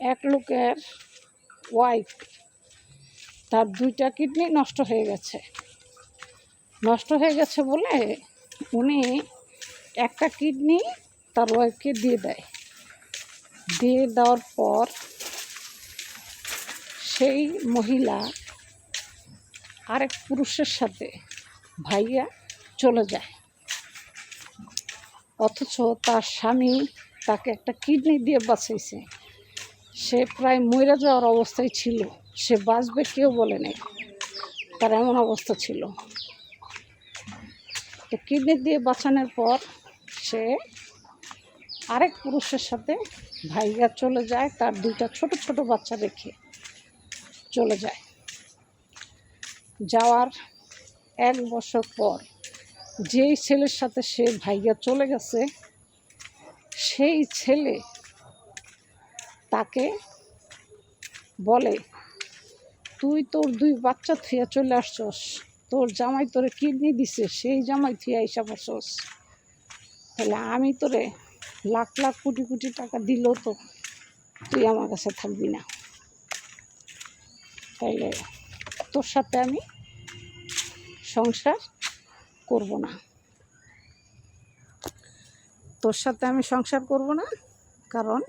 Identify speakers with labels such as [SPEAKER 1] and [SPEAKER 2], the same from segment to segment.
[SPEAKER 1] এক লোকের ওয়াইফ তার দুইটা কিডনি নষ্ট হয়ে গেছে। নষ্ট হয়ে গেছে বলে উনি একটা কিডনি তার ওয়াইফকে দিয়ে দেয়। দিয়ে দেওয়ার পর সেই মহিলা আরেক পুরুষের সাথে ভাইয়া চলে যায়। অথচ তার স্বামী তাকে একটা কিডনি দিয়ে বাঁচাইছে। সে প্রায় মরে যাওয়ার অবস্থায় ছিল। সে বাঁচবে কেউ বলে নেই। তার এমন অবস্থা ছিল। তো কিডনি দিয়ে বাঁচানোর পর সে আরেক পুরুষের সাথে ভাইয়া চলে যায়, তার দুইটা ছোট ছোট বাচ্চা রেখে চলে যায়। যাওয়ার এক বছর পর যেই ছেলের সাথে সে ভাইয়া চলে গেছে, সেই ছেলে তাকে বলে, তুই তোর দুই বাচ্চা থুয়া চলে আসছস। তোর জামাই তোরে কিডনি দিছে, সেই জামাই থুয়া এসে পড়ছস। তাহলে আমি তোরে লাখ লাখ কোটি কোটি টাকা দিলেও তো তুই আমার কাছে থাকবি না। তাইলে তোর সাথে আমি সংসার করব না। তোর সাথে আমি সংসার করব না, কারণ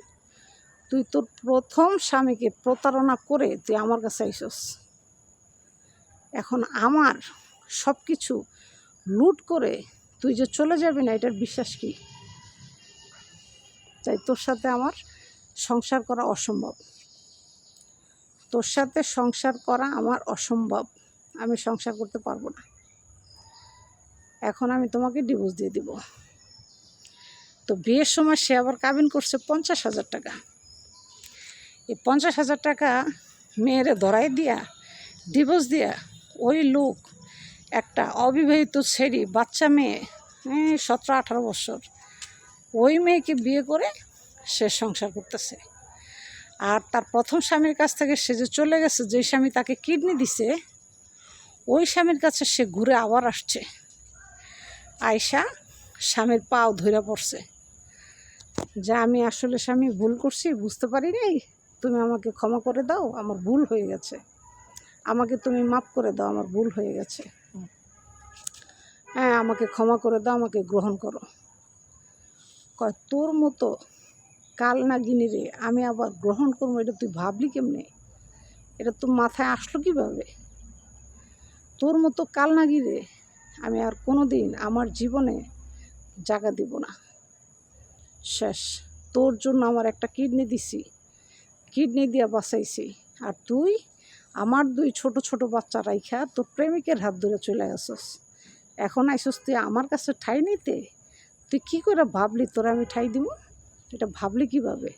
[SPEAKER 1] তুই তোর প্রথম স্বামীকে প্রতারণা করে তুই আমার কাছে আইসস। এখন আমার সব কিছু লুট করে তুই যে চলে যাবি না, এটার বিশ্বাস কি? তাই তোর সাথে আমার সংসার করা অসম্ভব। তোর সাথে সংসার করা আমার অসম্ভব। আমি সংসার করতে পারব না। এখন আমি তোমাকে ডিভোর্স দিয়ে দিব। তো বিয়ের সময় সে আবার কাবিন করছে পঞ্চাশ হাজার টাকা। এই পঞ্চাশ হাজার টাকা মেয়েরে ধরাই দিয়া ডিভোর্স দিয়া, ওই লোক একটা অবিবাহিত ছেড়ি বাচ্চা মেয়ে সতেরো, আঠারো বছর, ওই মেয়েকে বিয়ে করে সে সংসার করতেছে। আর তার প্রথম স্বামীর কাছ থেকে সে যে চলে গেছে, যেই স্বামী তাকে কিডনি দিছে, ওই স্বামীর কাছে সে ঘুরে আবার আসছে। আয়সা স্বামীর পাও ধরে পড়ছে। যে আমি আসলে স্বামী ভুল করছি, বুঝতে পারি নাই? তুমি আমাকে ক্ষমা করে দাও, আমার ভুল হয়ে গেছে। আমাকে তুমি মাফ করে দাও, আমার ভুল হয়ে গেছে। হ্যাঁ আমাকে ক্ষমা করে দাও, আমাকে গ্রহণ করো। কয়, তোর মতো কাল না গিনি রে, আমি আবার গ্রহণ করব, এটা তুই ভাবলি কেমনে? এটা তোর মাথায় আসলো কীভাবে? তোর মতো কাল না গিরে আমি আর কোনো দিন আমার জীবনে জায়গা দিব না। শেষ, তোর জন্য আমার একটা কিডনি দিছি। কিডনি দিয়া বাঁচাইছি। আর তুই আমার দুই ছোট ছোট বাচ্চা রাইখা তোর প্রেমিকের হাত ধরে চলে গেছস এখন আইসস তুই আমার কাছে ঠাই নিতে? তুই কি করে ভাবলি তোর আমি ঠাই দিব? এটা ভাবলি কীভাবে?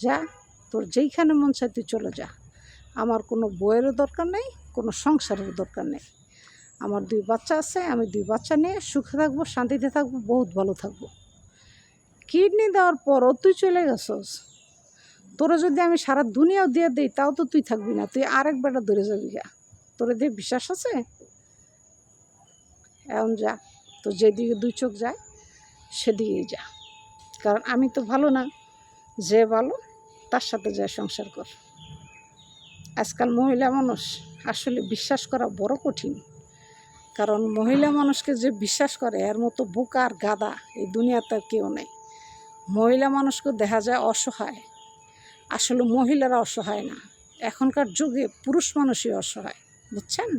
[SPEAKER 1] যা, তোর যেইখানে মন চায় তুই চলে যা। আমার কোনো বইয়েরও দরকার নেই, কোনো সংসারের দরকার নেই। আমার দুই বাচ্চা আছে, আমি দুই বাচ্চা নিয়ে সুখে থাকব, শান্তিতে থাকব, বহুত ভালো থাকব। কিডনি দেওয়ার পরও তুই চলে গেছস? তোরা যদি আমি সারা দুনিয়াও দিয়ে দিই, তাও তো তুই থাকবি না। তুই আরেক বেটা ধরে যাবি গা তোরে দিয়ে বিশ্বাস আছে? এখন যা, তো যেদিকে দুই চোখ যায়, সেদিকেই যা। কারণ আমি তো ভালো না, যে ভালো, তার সাথে যায় সংসার কর। আজকাল মহিলা মানুষ আসলে বিশ্বাস করা বড় কঠিন। কারণ মহিলা মানুষকে যে বিশ্বাস করে, এর মতো বোকা আর গাদা এই দুনিয়াতে কেউ নেই। মহিলা মানুষকে দেখা যায় অসহায়। আসলে মহিলারা অসহায় না। এখনকার যুগে পুরুষ মানুষই অসহায় বুঝছেন?